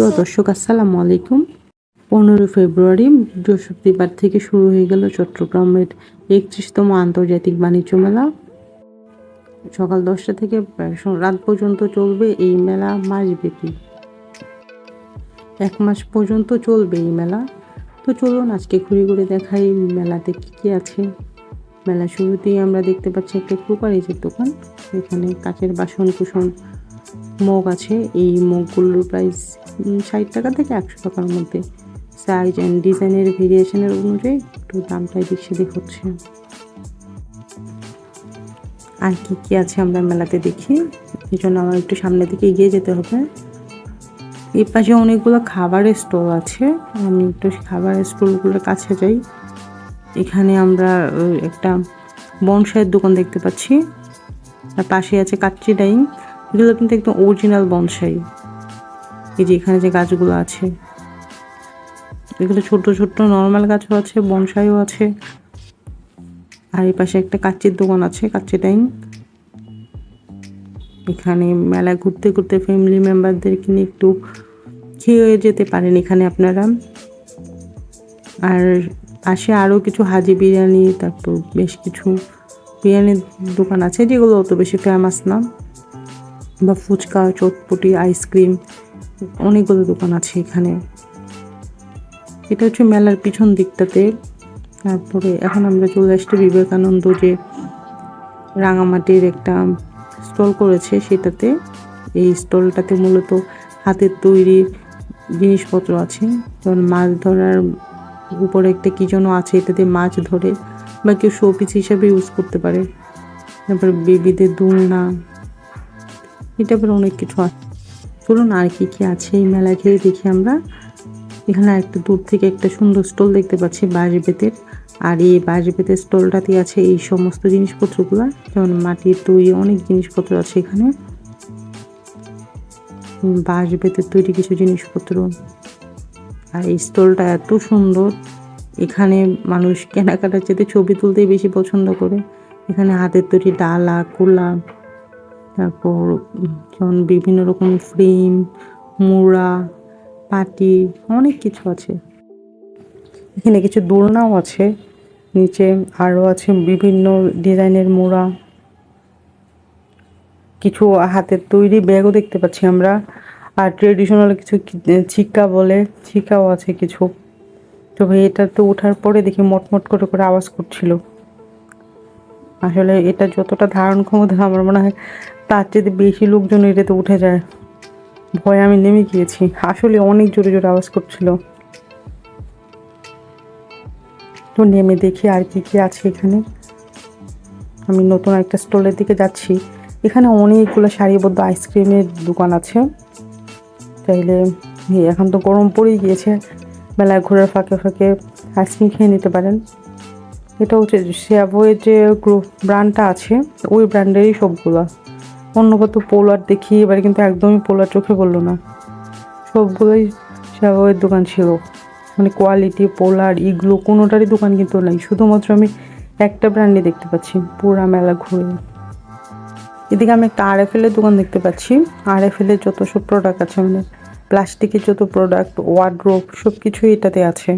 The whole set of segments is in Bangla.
প্রিয় দর্শক, আসসালামু আলাইকুম। পনেরো ফেব্রুয়ারি, বৃহস্পতিবার থেকে শুরু হয়ে গেল চট্টগ্রামের একত্রিশতম আন্তর্জাতিক বাণিজ্য মেলা। সকাল দশটা থেকে রাত পর্যন্ত চলবে এই মেলা মাসব্যাপী। এক মাস পর্যন্ত চলবে এই মেলা। তো চলুন আজকে ঘুরে ঘুরে দেখাই মেলাতে কী কী আছে। মেলা শুরুতেই আমরা দেখতে পাচ্ছি একটা ক্রোকারিজের দোকান। এখানে কাচের বাসন কুসন মগ আছে, এই মগগুলোর প্রাইস ষাট টাকা থেকে একশো টাকার মধ্যে। সাইজ অ্যান্ড ডিজাইনের ভেরিয়েশনের অনুযায়ী একটু দামটা এদিক সেদিক হচ্ছে। আর কি কি আছে আমরা মেলাতে দেখি? এই জন্য আমার একটু সামনের দিকে এগিয়ে যেতে হবে। এই পাশে অনেকগুলো খাবারের স্টল আছে। আমি একটু খাবারের স্টলগুলোর কাছে যাই। এখানে আমরা একটা বনসাইয়ের দোকান দেখতে পাচ্ছি। তার পাশে আছে কাচ্চি ডাইং। এগুলো কিন্তু একদম অরিজিনাল বনসাই এই যে এখানে যে গাছগুলো আছে, এগুলো ছোট ছোট নর্মাল গাছও আছে বনসাইও আছে। আর এই পাশে একটা কাচ্চির দোকান আছে, কাচ্চি টাইম এখানে মেলায় ঘুরতে ঘুরতে ফ্যামিলি মেম্বারদেরকে নিয়ে একটু খেয়ে যেতে পারেন এখানে আপনারা। আর পাশে আরও কিছু হাজি বিরিয়ানি, তারপর বেশ কিছু বিরিয়ানির দোকান আছে, যেগুলো অত বেশি ফেমাস না। বা ফুচকা, চটপটি, আইসক্রিম, অনেকগুলো দোকান আছে এখানে। এটা হচ্ছে মেলার পিছন দিকটাতে। তারপরে এখন আমরা চলে আসছি বিবেকানন্দ যে রাঙামাটির একটা স্টল করেছে সেটাতে। এই স্টলটাতে মূলত হাতের তৈরি জিনিসপত্র আছে। যেমন মাছ ধরার উপরে একটা কি যেন আছে, এটাতে মাছ ধরে বা কেউ শোপিস হিসাবে ইউজ করতে পারে। তারপর বেবিদের দুলনা এটা আবার অনেক কিছু আছে চলুন আর কি কি আছে এই মেলা ঘিরে দেখি আমরা। এখানে একটা দূর থেকে একটা সুন্দর স্টল দেখতে পাচ্ছি বাঁশ বেতের। আর এই বাঁশ বেতের স্টলটাতে আছে এই সমস্ত জিনিসপত্রগুলো। যেমন মাটির তৈরি অনেক জিনিসপত্র আছে এখানে। বাঁশ বেতের তৈরি কিছু জিনিসপত্র। আর এই স্টলটা এত সুন্দর। এখানে মানুষ কেনাকাটার চেয়ে ছবি তুলতেই বেশি পছন্দ করে। এখানে হাতের তৈরি ডালা, কোলা তারপর যেমন বিভিন্ন রকম ফ্রেম, মুড়া, পাটি, অনেক কিছু আছে। এখানে কিছু দোলনাও আছে, নিচে আরও আছে বিভিন্ন ডিজাইনের মোড়া। কিছু হাতের তৈরি ব্যাগও দেখতে পাচ্ছি আমরা। আর ট্রেডিশনাল কিছু ছিক্কা বলে, ছিক্কাও আছে কিছু। তবে এটা তো ওঠার পরে দেখি মটমট করে করে আওয়াজ করছিল। আসলে এটা যতটা ধারণ ক্ষমতা আমার মনে হয় তার চেয়ে বেশি লোকজন এটাতে উঠে যায়। ভয়ে আমি নেমে গিয়েছি। আসলে অনেক জোরে জোরে আওয়াজ করছিল। তো নেমে দেখি আর কি কি আছে এখানে। আমি নতুন একটা স্টলের দিকে যাচ্ছি। এখানে অনেকগুলো সারিবদ্ধ আইসক্রিমের দোকান আছে। চাইলে এখন তো গরম পড়েই গিয়েছে। বেলায় ঘোরার ফাঁকে ফাঁকে আইসক্রিম খেয়ে নিতে পারেন। এটা হচ্ছে শ্যাভয়ের যে গ্রুপ ব্র্যান্ডটা আছে। ওই ব্র্যান্ডেরই সবগুলো। অন্য কত পোলার দেখি, এবারে কিন্তু একদমই পোলার চোখে পড়ল না। সবগুলোই শ্যাভয়ের দোকান ছিল। মানে কোয়ালিটি পোলার ইগুলো কোনোটারই দোকান কিন্তু নাই। শুধুমাত্র আমি একটা ব্র্যান্ডে দেখতে পাচ্ছি, পুরা মেলা ঘুরে। এদিকে আমি একটা আর এফ এলের দোকান দেখতে পাচ্ছি। আর এফ এলের যত সব প্রোডাক্ট আছে মানে প্লাস্টিকের যত প্রোডাক্ট ওয়ার্ড্রোপ সব কিছুই এটাতে আছে।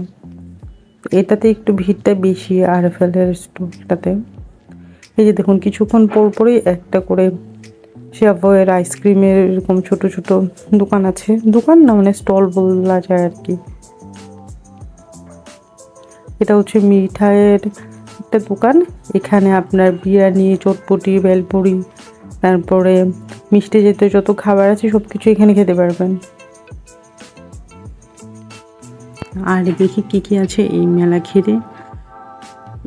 এটাতে একটু ভিড়টা বেশি আর এফ এর স্টোরটাতে এই যে দেখুন, কিছুক্ষণ পর পরই একটা করে শ্যাভয়ের আইসক্রিমের এরকম ছোট ছোট দোকান আছে। দোকান না মানে স্টল বলা যায় আর কি এটা হচ্ছে মিঠাইয়ের একটা দোকান। এখানে আপনার বিরিয়ানি, চটপটি, বেলপুরি, তারপরে মিষ্টি জাতীয় যত খাবার আছে সব কিছু এখানে খেতে পারবেন। আর দেখি কি কি আছে এই মেলা ঘিরে।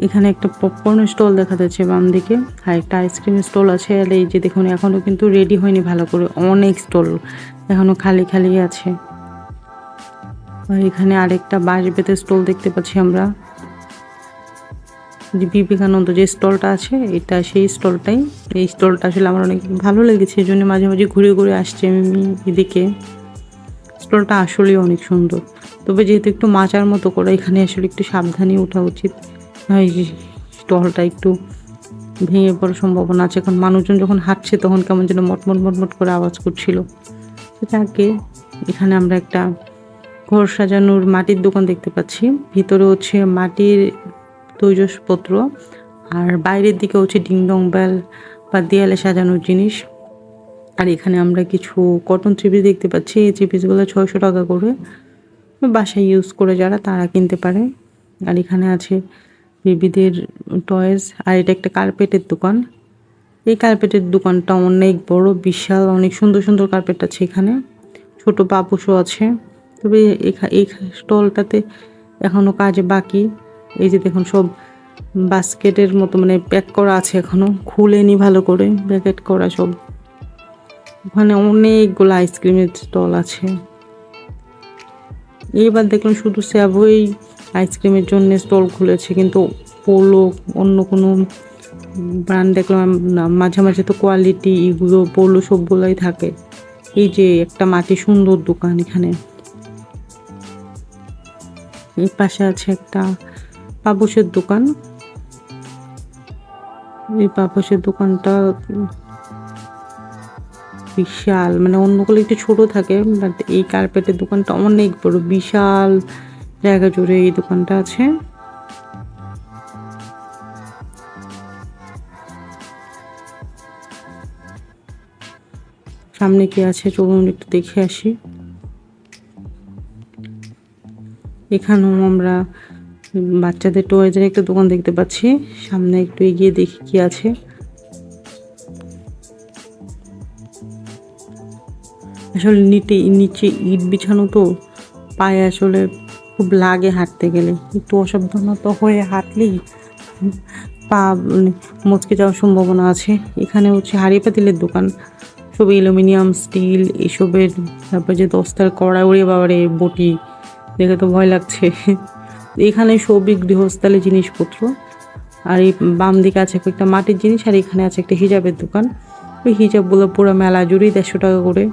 এখানে একটা পপকর্ন স্টল দেখা যাচ্ছে বাম দিকে আর একটা আইসক্রিমের স্টল আছে, আর এই যে দেখুন এখনও কিন্তু রেডি হয়নি ভালো করে, অনেক স্টল এখনও খালি খালি আছে। আর এখানে আরেকটা বাঁশ বেতের স্টল দেখতে পাচ্ছি আমরা। যে বিবেকানন্দ যে স্টলটা আছে, এটা সেই স্টলটাই এই স্টলটা আসলে আমার অনেক ভালো লেগেছে, এই জন্য মাঝে মাঝে ঘুরে ঘুরে আসছে আমি এদিকে। স্টলটা আসলেই অনেক সুন্দর। তবে যেহেতু একটু মাচার মতো করে, এখানে আসলে একটু সাবধানে ওঠা উচিত। এই স্টলটা একটু ভেঙে পড়ার সম্ভাবনা আছে। এখন মানুষজন যখন হাঁটছে তখন কেমন যেন মটমট মটমট করে আওয়াজ করছিল। তো যাকে এখানে আমরা একটা ঘর সাজানোর মাটির দোকান দেখতে পাচ্ছি। ভিতরে হচ্ছে মাটির তৈজসপত্র আর বাইরের দিকে হচ্ছে ডিংডং বেল বা দেয়ালে সাজানোর জিনিস। আর এখানে আমরা কিছু কটন থ্রিপিস দেখতে পাচ্ছি। এই থ্রিপিসগুলো ছয়শো টাকা করে বাসায় ইউজ করে যারা তারা কিনতে পারে। আর এখানে আছে বেবিদের টয়েস আর এটা একটা কার্পেটের দোকান। এই কার্পেটের দোকানটা অনেক বড়, বিশাল, অনেক সুন্দর সুন্দর কার্পেট আছে এখানে। ছোট পাপুসও আছে। তবে এই স্টলটাতে এখনও কাজ বাকি। এই যে দেখুন, সব বাস্কেটের মতো মানে প্যাক করা আছে এখনও। খুলেনি ভালো করে প্যাকেট করা সব। ওখানে অনেকগুলো আইসক্রিমের স্টল আছে। এইবার দেখলাম শুধু স্যাভই আইসক্রিমের জন্য স্টল খুলেছে, কিন্তু পোলো অন্য কোনো ব্র্যান্ড দেখলাম মাঝে মাঝে তো কোয়ালিটি এগুলো পোলো সবগুলোই থাকে। এই যে একটা মাটি সুন্দর দোকান এখানে। এই পাশে আছে একটা পাপোশের দোকান। এই পাপোশের দোকানটা বিশাল মানে অন্যগুলো একটু ছোট থাকে বাট এই কার্পেটের দোকানটা অনেক বড়, বিশাল। জায়গা জুড়ে এই দোকানটা আছে। সামনে কি আছে চলুন একটু দেখে আসি। এখানেও আমরা বাচ্চাদের টয়েজের একটা দোকান দেখতে পাচ্ছি। সামনে একটু এগিয়ে দেখি কি আছে। আসলে নিটে নিচে ইট বিছানো তো, পায়ে আসলে খুব লাগে হাঁটতে গেলে। একটু অসাবধানতা হয়ে হাঁটলেই পা মানে মচকে যাওয়ার সম্ভাবনা আছে। এখানে হচ্ছে হাড়ি পাতিলের দোকান। সব অ্যালুমিনিয়াম, স্টিল এসবের, তারপর যে দস্তার কড়া উড়ে বাবারে, বটি, দেখে তো ভয় লাগছে। এখানে সবই গৃহস্থালী জিনিসপত্র। আর এই বাম দিকে আছে একটা মাটির জিনিস, আর এখানে আছে একটা হিজাবের দোকান। ওই হিজাবগুলো পুরো মেলা জুড়েই দেড়শো টাকা করে।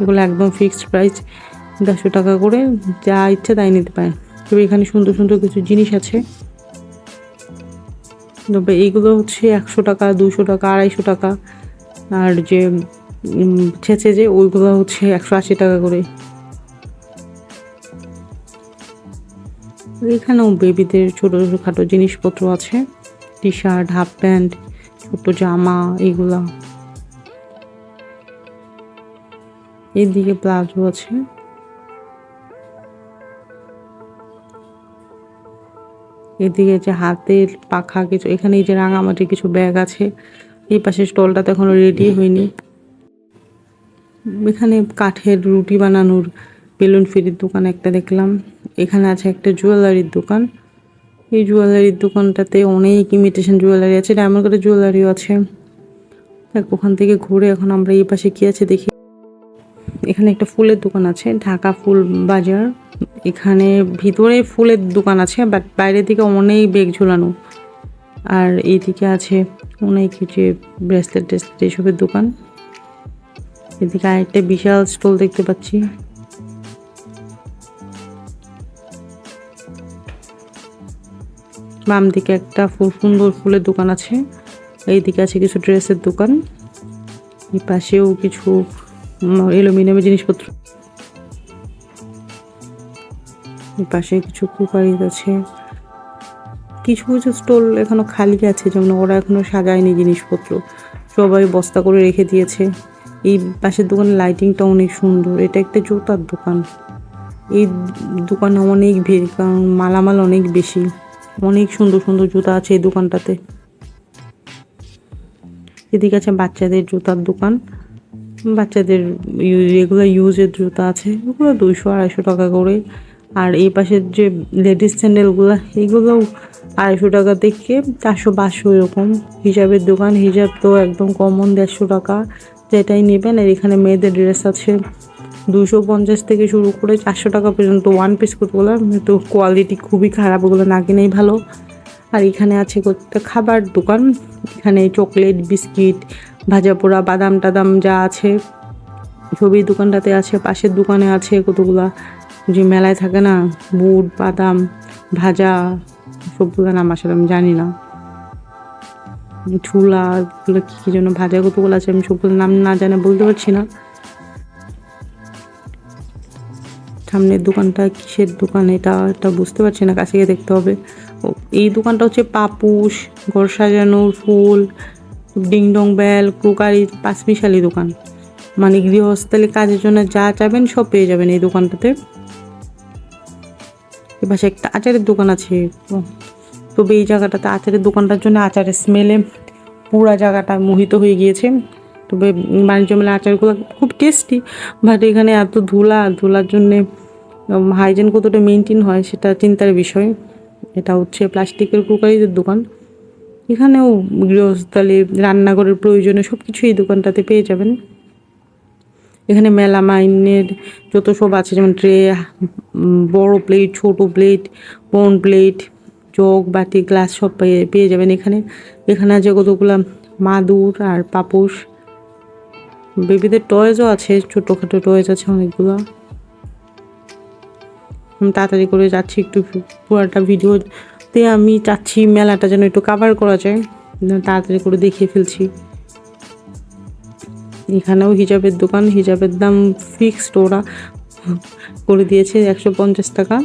এগুলো একদম ফিক্সড প্রাইস দেড়শো টাকা করে, যা ইচ্ছে তাই নিতে পারেন তবে এখানে সুন্দর সুন্দর কিছু জিনিস আছে। তবে এইগুলো হচ্ছে একশো টাকা, দুশো টাকা, আড়াইশো টাকা। আর যে ছেঁচে যে, ওইগুলো হচ্ছে একশো আশি টাকা করে। এখানেও বেবিদের ছোটো খাটো জিনিসপত্র আছে। টি শার্ট হাফ প্যান্ট ছোট জামা, এগুলা। এদিকে প্লাজো আছে। এদিকে যে হাতের পাখা কিছু এখানে এই যে রাঙামাটির কিছু ব্যাগ আছে, এই পাশে স্টলটা তো এখনও রেডি হয়নি। এখানে কাঠের রুটি বানানোর বেলুন ফিরির দোকান একটা দেখলাম, এখানে আছে একটা জুয়েলারির দোকান। এই জুয়েলারির দোকানটাতে অনেক ইমিটেশন জুয়েলারি আছে ডায়মন্ড কাটের জুয়েলারিও আছে। ওখান থেকে ঘুরে এখন আমরা এই পাশে কি আছে দেখি। এখানে একটা ফুলের দোকান আছে, ঢাকা ফুল বাজার। এখানে ভিতরে ফুলের দোকান আছে বাট বাইরের দিকে অনেক বেগ ঝুলানো। আর এইদিকে আছে অনেক যে ব্রেসলেট টেসলেট এইসবের দোকান। এদিকে আরেকটা বিশাল স্টল দেখতে পাচ্ছি। বাম দিকে একটা ফুল সুন্দর ফুলের দোকান আছে। এইদিকে আছে কিছু ড্রেসের দোকান। এই পাশেও কিছু এলুমিনিয়ামের জিনিসপত্র। পাশে কিছু কুকারিজ আছে কিছু কিছু স্টল এখনও খালি আছে, যেমন ওরা এখনও সাজায়নি জিনিসপত্র। সবাই বস্তা করে রেখে দিয়েছে। এই পাশের দোকানের লাইটিংটা অনেক সুন্দর। এটা একটা জুতার দোকান। এই দোকানে অনেক ভিড়, কারণ মালামাল অনেক বেশি। অনেক সুন্দর সুন্দর জুতা আছে এই দোকানটাতে। এদিকে আছে বাচ্চাদের জুতার দোকান। বাচ্চাদের রেগুলার ইউজের জুতা আছে। ওগুলো দুইশো, আড়াইশো টাকা করে। আর এই পাশের যে লেডিস স্যান্ডেলগুলো এইগুলোও আড়াইশো টাকা থেকে চারশো পাঁচশো এরকম। হিসাবের দোকান হিসাব তো একদম কমন দেড়শো টাকা যেটাই নেবেন। আর এখানে মেয়েদের ড্রেস আছে দুশো পঞ্চাশ থেকে শুরু করে চারশো টাকা পর্যন্ত ওয়ান পিস কুটগুলো তো কোয়ালিটি খুবই খারাপ, ওগুলো না কিনেই ভালো। আর এখানে আছে একটা খাবার দোকান। এখানে চকলেট বিস্কিট ভাজা পোড়া, বাদাম টাদাম যা আছে। ছবির দোকানটাতে আছে, পাশের দোকানে আছে কতগুলা যে মেলায় থাকে না, বুট, বাদাম, ভাজা সবগুলো নাম আসলে আমি জানি না। ছোলা, এগুলো কী কী যেন ভাজা কতগুলো আছে আমি সবগুলো নাম না জানে, বলতে পারছি না। সামনের দোকানটা কিসের দোকান এটা এটা বুঝতে পারছি না, কাছে গিয়ে দেখতে হবে। এই দোকানটা হচ্ছে পাপুস ঘর সাজানোর ফুল ডিং ডং বেল ক্রোকারি, পাঁচমিশালি দোকান। মানে গৃহস্থলী কাজের জন্য যা চাবেন সব পেয়ে যাবেন এই দোকানটাতে। এপাশে একটা আচারের দোকান আছে। তবে এই জায়গাটাতে আচারের দোকানটার জন্য আচারের স্মেলে পুরা জায়গাটা মোহিত হয়ে গিয়েছে। তবে বাণিজ্য মেলা আচারগুলো খুব টেস্টি বাট এখানে এত ধুলা, ধুলার জন্যে হাইজেন কতটা মেনটেন হয় সেটা চিন্তার বিষয়। এটা হচ্ছে প্লাস্টিকের কুকারিদের দোকান। এখানেও গৃহস্থলে রান্নাঘরের প্রয়োজনে সব কিছু এই দোকানটাতে পেয়ে যাবেন। এখানে মেলা মেলামাইনের যত সব আছে, যেমন ট্রে বড় প্লেট ছোট প্লেট বন প্লেট জগ বাটি গ্লাস সব পেয়ে পেয়ে যাবেন এখানে। এখানে আছে কতগুলা মাদুর আর পাপোশ। বেবিদের টয়েজও আছে, ছোটোখাটো টয়েজ আছে অনেকগুলো। তাড়াতাড়ি করে যাচ্ছি, একটু পুরাটা ভিডিওতে আমি চাচ্ছি মেলাটা যেন একটু কাভার করা যায়। তাড়াতাড়ি করে দেখিয়ে ফেলছি। এখানেও হিজাবের দোকান, হিজাবের দাম ফিক্সড ওরা করে দিয়েছে একশো পঞ্চাশ টাকা।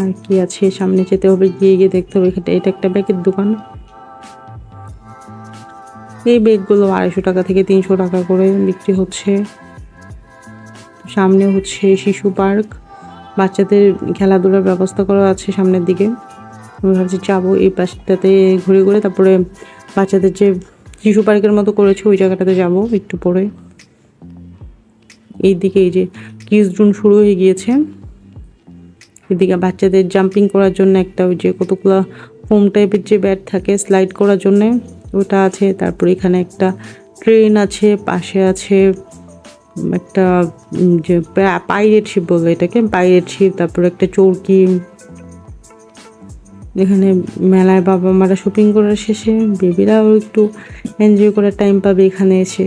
আর কি আছে? সামনে যেতে হবে, গিয়ে গিয়ে দেখতে হবে। এটা একটা ব্যাগের দোকান। এই ব্যাগগুলো আড়াইশো টাকা থেকে তিনশো টাকা করে বিক্রি হচ্ছে। সামনে হচ্ছে শিশু পার্ক। বাচ্চাদের খেলাধুলার ব্যবস্থা করা আছে সামনের দিকে। আমি ভাবছি যাব এই পাশটাতে ঘুরে ঘুরে, তারপরে বাচ্চাদের যে শিশু পার্কের মতো করেছে, ওই জায়গাটাতে যাব একটু পরে। এই দিকে এই যে কিস জুন শুরু হয়ে গিয়েছে। এদিকে বাচ্চাদের জাম্পিং করার জন্য একটা ওই যে কতগুলো ফোম টাইপের যে ব্যাট থাকে, স্লাইড করার জন্য ওটা আছে। তারপর এখানে একটা ট্রেন আছে, পাশে আছে একটা যে পাইরেট শিপ বলে এটাকে, পাইরেট শিপ, তারপর একটা চৌকি এখানে মেলায় বাবা মারা শপিং করার শেষে, বেবিরাও একটু এনজয় করার টাইম পাবে এখানে এসে।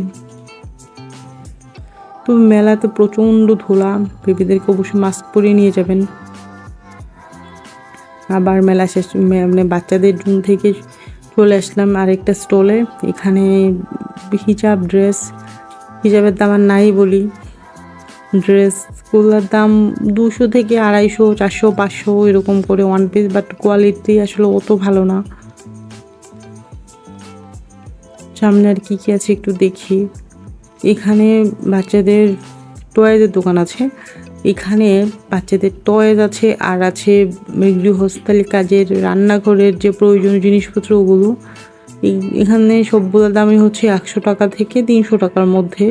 তো মেলাতে প্রচণ্ড ধুলা, বেবিদেরকে অবশ্যই মাস্ক পরিয়ে নিয়ে যাবেন। আবার মেলা শেষ মানে বাচ্চাদের জুন থেকে চলে আসলাম আরেকটা স্টলে এখানে হিজাব ড্রেস হিজাবের দাম আর নাই বলি। ড্রেসগুলোর দাম দুশো থেকে আড়াইশো, চারশো, পাঁচশো এরকম করে ওয়ান পিস বাট কোয়ালিটি আসলে অত ভালো না। সামনে আর কী কী আছে একটু দেখি। এখানে বাচ্চাদের টয়েজের দোকান আছে। এখানে বাচ্চাদের টয়েজ আছে, আর আছে গৃহস্থালী কাজের রান্নাঘরের যে প্রয়োজনীয় জিনিসপত্র ওগুলো। এখানে সবগুলোর দামই হচ্ছে একশো টাকা থেকে তিনশো টাকার মধ্যে।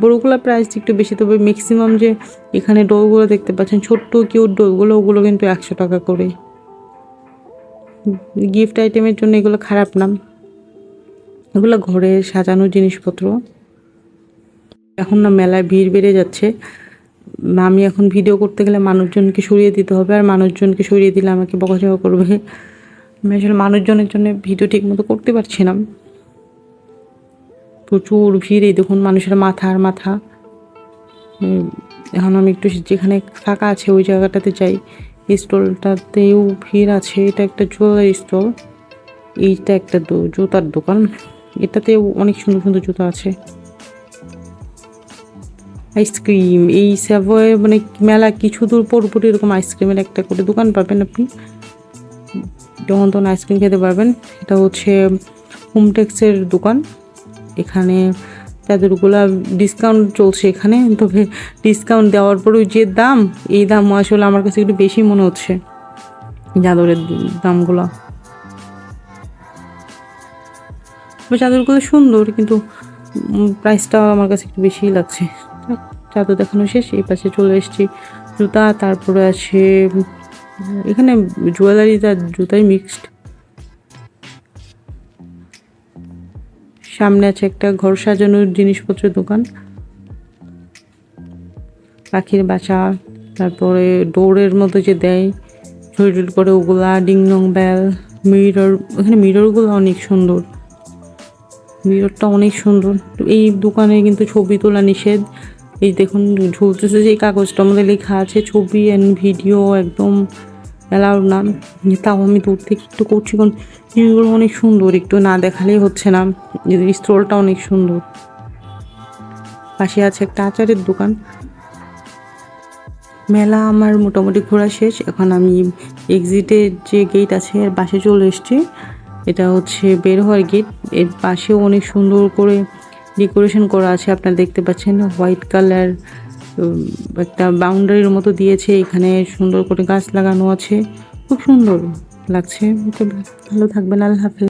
বড়গুলো প্রাইস একটু বেশি, তবে ম্যাক্সিমাম যে এখানে ডোরগুলো দেখতে পাচ্ছেন, ছোট্ট কিউট ডোরগুলো, ওগুলো কিন্তু একশো টাকা করে। গিফট আইটেমের জন্য এগুলো খারাপ না এগুলো ঘরে সাজানোর জিনিসপত্র। এখন না মেলায় ভিড় বেড়ে যাচ্ছে। আমি এখন ভিডিও করতে গেলে মানুষজনকে সরিয়ে দিতে হবে, আর মানুষজনকে সরিয়ে দিলে আমাকে বকাঝকা করবে। আসলে মানুষজনের জন্য ভিডিও ঠিক মতো করতে পারছি না। প্রচুর ভিড় এই দেখুন মানুষের মাথা আর মাথা। এখন আমি একটু যেখানে ফাঁকা আছে ওই জায়গাটাতে যাই। স্টলটাতেও ভিড় আছে, এটা একটা জুয়েলারি স্টল। এইটা একটা জুতার দোকান। এটাতেও অনেক সুন্দর সুন্দর জুতো আছে। আইসক্রিম, এই স্যাভয়ে মানে মেলা কিছু দূর পর পর এরকম আইসক্রিমের একটা করে দোকান পাবেন আপনি। যখন তখন আইসক্রিম খেতে পারবেন। এটা হচ্ছে হোমটেক্সের দোকান। এখানে চাদরগুলা ডিসকাউন্ট চলছে এখানে। তবে ডিসকাউন্ট দেওয়ার পরেও যে দাম, এই দাম আসলে আমার কাছে একটু বেশি মনে হচ্ছে। চাদরের দামগুলো। চাদরগুলো সুন্দর, কিন্তু প্রাইসটা আমার কাছে একটু বেশিই লাগছে। চাদর দেখানো শেষ, এই পাশে চলে এসেছি জুতা, তারপরে আছে এখানে জুয়েলারি আর জুতাই মিক্সড সামনে আছে একটা ঘর সাজানোর জিনিসপত্রের দোকান। পাখির বাসা, তারপরে ডোরের মতো যে দেয় ঝুল ঝুল করে ওগুলা, ডিংডং বেল, মিরর, এখানে মিররগুলো অনেক সুন্দর। মিররটা অনেক সুন্দর। এই দোকানে কিন্তু ছবি তোলা নিষেধ। এই দেখুন, ঝুলতেছে যে এই কাগজটার মধ্যে লেখা আছে, ছবি অ্যান্ড ভিডিও একদম অ্যালাউড না। তাও আমি দূর থেকে একটু করছি কারণ জিনিসগুলো অনেক সুন্দর, একটু না দেখালেই হচ্ছে না। স্টলটা অনেক সুন্দর। পাশে আছে একটা আচারের দোকান। মেলা আমার মোটামুটি ঘোরা শেষ। এখন আমি এক্সিটের যে গেট আছে, এর পাশে চলে এসেছি। এটা হচ্ছে বের হওয়ার গেটের পাশেও অনেক সুন্দর করে ডেকোরেশন করা আছে, আপনারা দেখতে পাচ্ছেন। হোয়াইট কালার একটা বাউন্ডারির মতো দিয়েছে। এখানে সুন্দর করে গাছ লাগানো আছে। খুব সুন্দর লাগছে। ভালো থাকবেন। আল্লাহ হাফেজ।